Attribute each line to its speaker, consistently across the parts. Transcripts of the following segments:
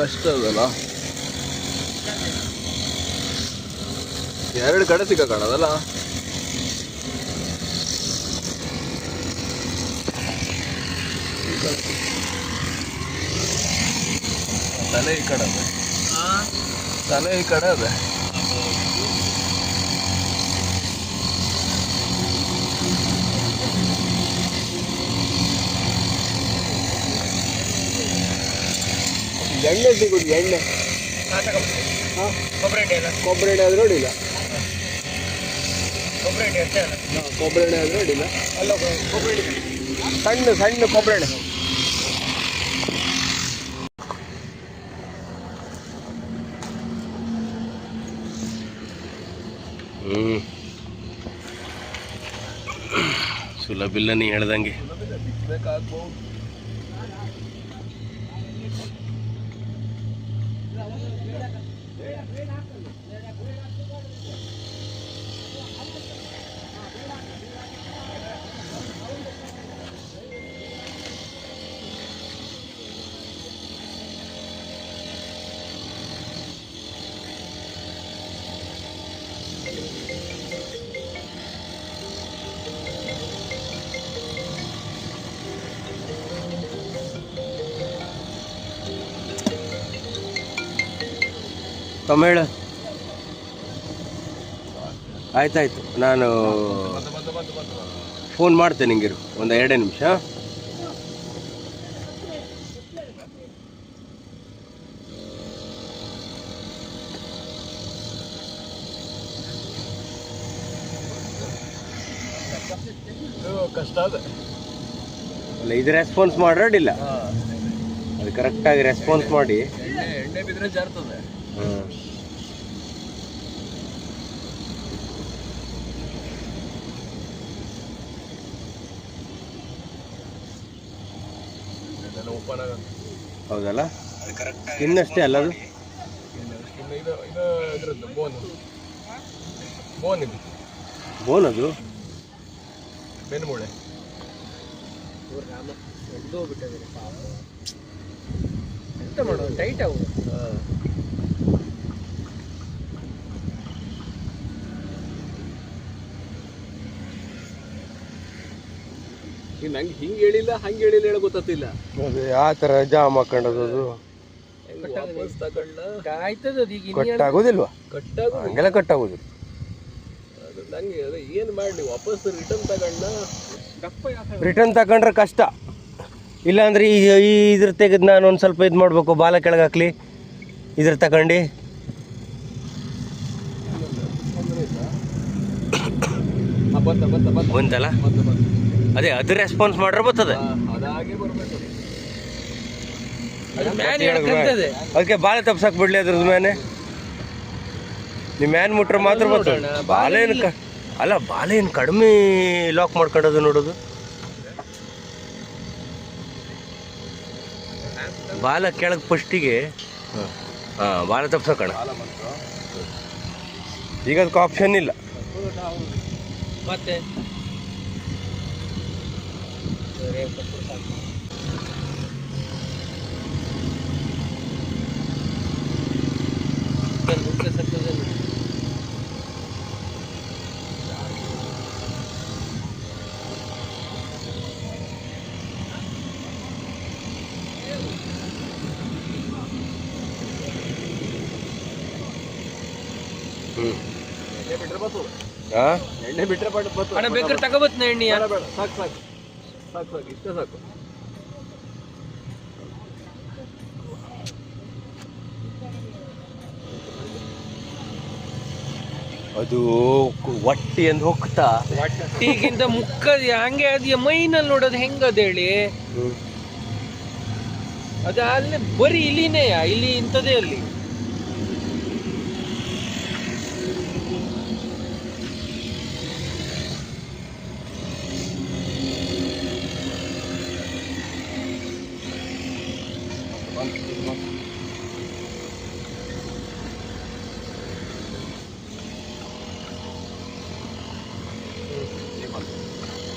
Speaker 1: ಕಷ್ಟ ಅದಲ್ಲ. ಎರಡು ಕಡೆ ಸಿಕ್ಕ ಕಾಣದಲ್ಲ ತಲೆ ಈ ಕಡೆ ಅದೇ. ತಲೆ ಈ ಕಡೆ ಅದೆ. ಎಣ್ಣೆ ಸಿಗುದು ಎಣ್ಣೆ.
Speaker 2: ಕೊಬ್ಬರಿ ಎಣ್ಣೆ ಅಲ್ಲ?
Speaker 1: ಕೊಬ್ಬರಿ ಎಣ್ಣೆ ಆದ್ರೂ ಅಡ್ಡಿಲ್ಲ
Speaker 2: ಕೊಬ್ಬರಿ ಎಣ್ಣೆ ಅಷ್ಟೇ ಅಲ್ಲ?
Speaker 1: ಹಾ, ಕೊಬ್ಬರಿ ಎಣ್ಣೆ ಆದ್ರೂ ಅಡ್ಡಿಲ್ಲ
Speaker 2: ಅಲ್ಲ ಕೊಬ್ಬರಿ ಎಣ್ಣೆ.
Speaker 1: ಸಣ್ಣ ಸಣ್ಣ ಕೊಬ್ಬರಿ ಎಣ್ಣೆ.
Speaker 3: ಹ್ಞೂ ಸುಲಭಿಲ್ಲ ನೀ ಹೇಳ್ದಂಗೆ.
Speaker 1: ಬೇಕಾಗ್ಬೋದು
Speaker 3: ತಮ್ಮ ಹೇಳು ಆಯ್ತಾಯ್ತು. ನಾನು ಫೋನ್ ಮಾಡ್ತೇನೆ ನಿಂಗಿರು. ಒಂದು ಎರಡೇ ನಿಮಿಷ.
Speaker 1: ಕಷ್ಟ
Speaker 3: ಅಲ್ಲ ಇದು ರೆಸ್ಪಾನ್ಸ್ ಮಾಡ್ರ ಅಡ್ಡಿಲ್ಲ
Speaker 1: ಹಾ.
Speaker 3: ಅದು ಕರೆಕ್ಟಾಗಿ ರೆಸ್ಪಾನ್ಸ್ ಮಾಡಿ.
Speaker 1: ಎಣ್ಣೆ ಜಾರ್ತದೆ.
Speaker 3: ಹ್ಮ್.
Speaker 1: ಓಪನ್ ಆಗುತ್ತೆ
Speaker 3: ಹೌದಲ್ಲ ಇನ್ನಷ್ಟೇ ಅಲ್ಲ ಅದು?
Speaker 1: ಇದು ಇದು ಇದ್ರದ್ದು ಬೋನ್ ಬೋನ್ ಇದು.
Speaker 3: ಬೋನ್ ಅದು?
Speaker 1: ಬೆನ್ಮೂಳೆ
Speaker 2: ಎಂತ ಮಾಡೋದು? ಟೈಟ್ ಆಗುದು.
Speaker 1: ಈಗ ನಂಗೆ ಹಿಂಗೆ ಹೇಳಿಲ್ಲ ಹಂಗ ಹೇಳಿಲ್ಲ ಹೇಳ ಗೊತ್ತಿಲ್ಲ
Speaker 3: ಅದು ಯಾವ ಥರ ಜಾಮ್ ಹಾಕೊಂಡದ್ದು ಅದು.
Speaker 1: ಹೆಂಗ್ ವಾಪಸ್ ತಗೊಂಡ
Speaker 2: ಆಯ್ತದ ಈಗ ಇನ್ನು
Speaker 3: ಕಟ್ಟಾಗೋದಿಲ್ವಾ
Speaker 1: ಕಟ್ಟಾಗ
Speaker 3: ಹಂಗೆಲ್ಲ ಕಟ್ಟಾಗೋದಿಲ್ಲ
Speaker 1: ಅದು ನಂಗೆ ಅದೇ ಏನು ಮಾಡಲಿ ವಾಪಸ್ ರಿಟರ್ನ್ ತಗೊಂಡ
Speaker 2: ದಪ್ಪ ಯಾಕೆ
Speaker 3: ರಿಟರ್ನ್ ತಗೊಂಡ್ರೆ ಕಷ್ಟ. ಇಲ್ಲಾಂದ್ರೆ ಈ ಈ ಇದ್ರ ತೆಗೆದ್ ನಾನು ಒಂದು ಸ್ವಲ್ಪ ಇದು ಮಾಡಬೇಕು ಬಾಲ ಕೆಳಗೆ ಹಾಕ್ಲಿ. ಇದ್ರ ತಗೊಂಡು.
Speaker 1: ಆ, ಬಂತ ಬಂತ ಬಂತ.
Speaker 3: ಬಂತಲ್ಲ?
Speaker 1: ಬಂತ ಬಂತ.
Speaker 3: ಅದೇ ಅದು ರೆಸ್ಪಾನ್ಸ್ ಮಾಡ್ರೆ ಬರ್ತದೆ. ಅದಕ್ಕೆ ಬಾಲ ತಪ್ಸಕ್ ಬಿಡ್ಲಿ ಅದ್ರದ್ದು ಮ್ಯಾನೆ. ನೀವು ಮ್ಯಾನ್ ಮುಟ್ರೆ ಮಾತ್ರ ಬರ್ತದೆ. ಬಾಲ ಏನು ಅಲ್ಲ ಬಾಲ ಏನು ಕಡಿಮೆ ಲಾಕ್ ಮಾಡ್ಕೊಂಡದು ನೋಡೋದು. ಬಾಲ ಕೆಳಗೆ ಫಸ್ಟಿಗೆ ಹಾಂ. ಬಾಲ ತಪ್ಸೋಣ ಈಗ ಅದಕ್ಕೆ ಆಪ್ಷನ್ ಇಲ್ಲ.
Speaker 2: ಮತ್ತೆ?
Speaker 1: ಬಿಟ್ರೆ ಬರ್ತದೆ
Speaker 3: ಹಾಂ
Speaker 1: ಎಣ್ಣೆ ಬಿಟ್ರೆ ಬಟ್ ಬರ್ತದೆ
Speaker 2: ಅಣ್ಣ ಬೇಕಾದ್ರೆ ತಗೋಬತ್ನ ಎಣ್ಣೆಯ
Speaker 1: ಬೇಡ ಬೇಡ ಸಾಕು ಸಾಕು ಸಾಕು ಸಾಕು ಇಷ್ಟೇ ಸಾಕು.
Speaker 3: ಅದು ಒಟ್ಟಿ ಅಂತ ಹೋಗ್ತಾ.
Speaker 2: ಈಗಿಂತ ಮುಕ್ಕದ ಹಂಗೆ ಅದ ಮೈನಲ್ಲಿ ನೋಡೋದು ಹೆಂಗದ ಹೇಳಿ ಅದು ಅಲ್ಲಿ ಬರೀ ಇಲಿನೇಯ? ಇಲ್ಲಿ ಇಂಥದೇ ಅಲ್ಲಿ? ನೋಡು ನೋಡು
Speaker 3: ಹ್ಞೂ ಬಿಟ್ಟರೆ ಬದುಕಲಿಕ್ಕಿಲ್ಲ ಅಂದು
Speaker 1: ತೊಂದರೆ ಇಲ್ಲ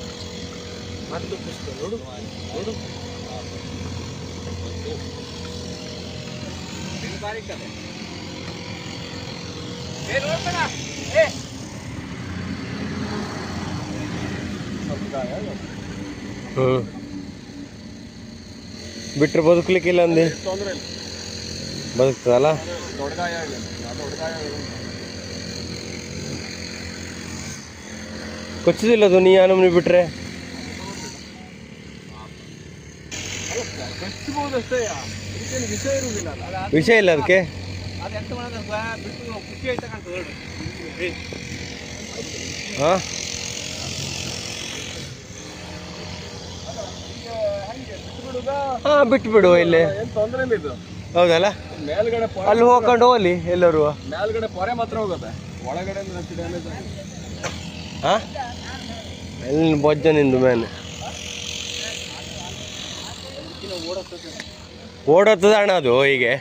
Speaker 3: ಬದುಕ್ತದಲ್ಲ
Speaker 1: ದೊಡ್ಡ ಗಾಯ ಇಲ್ಲ ಬದುಕಲಿಕ್ಕಿಲ್ಲ ಅಂದಿ. ಬದುಕ್ತದಲ್ಲ.
Speaker 3: ಕೊಚ್ಚುದಿಲ್ಲ ಅದು ನೀ ಆ ನಮ್ನಿ ಬಿಟ್ರೆ?
Speaker 1: ವಿಷಯ
Speaker 3: ಇಲ್ಲ ಅದಕ್ಕೆ?
Speaker 1: ಮಾಡೋದು
Speaker 3: ಹಾಂ ಬಿಟ್ಟು ಬಿಡು ಇಲ್ಲಿ ಹೌದಲ್ಲ?
Speaker 1: ಮೇಲ್ಗಡೆ
Speaker 3: ಅಲ್ಲಿ ಹೋಗ್ಕೊಂಡು ಹೋಗ್ಲಿ ಎಲ್ಲರೂ.
Speaker 1: ಮೇಲ್ಗಡೆ ಪೊರೆ ಮಾತ್ರ ಹೋಗುತ್ತೆ. ಒಳಗಡೆ
Speaker 3: ಹಾಂ? ಎಲ್ಲಿ ಬೊಜ್ಜ ನಿಂದು ಮೇಲೆ? ಓಡತ್ತದ ಅಣ್ಣ ಅದು ಹೀಗೆ.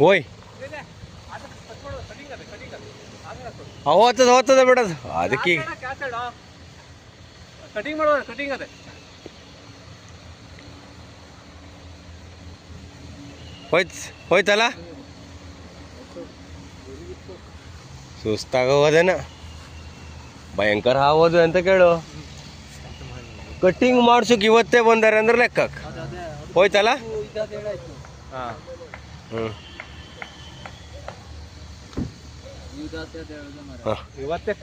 Speaker 3: ಓಯ್. ಹೋಗ್ತದ ಹೋಗ್ತದ ಬಿಡೋದು. ಅದಕ್ಕೆ
Speaker 1: ಕಟಿಂಗ್ ಮಾಡೋಣ ಕಟಿಂಗ್ ಅದೇ?
Speaker 3: ಹೋಯ್ತು ಹೋಯ್ತಲ್ಲ? ಸುಸ್ತಾಗ ಹೋದೇನ ಭಯಂಕರ ಆಗೋದು ಅಂತ ಕೇಳು. ಕಟ್ಟಿಂಗ್ ಮಾಡ್ಸೋಕೆ ಇವತ್ತೇ ಬಂದಾರೆ ಅಂದ್ರೆ ಲೆಕ್ಕ ಹೋಯ್ತಲ್ಲ?
Speaker 1: ಹಾಂ
Speaker 3: ಹ್ಞೂ ಹಾಂ
Speaker 1: ಇವತ್ತೇ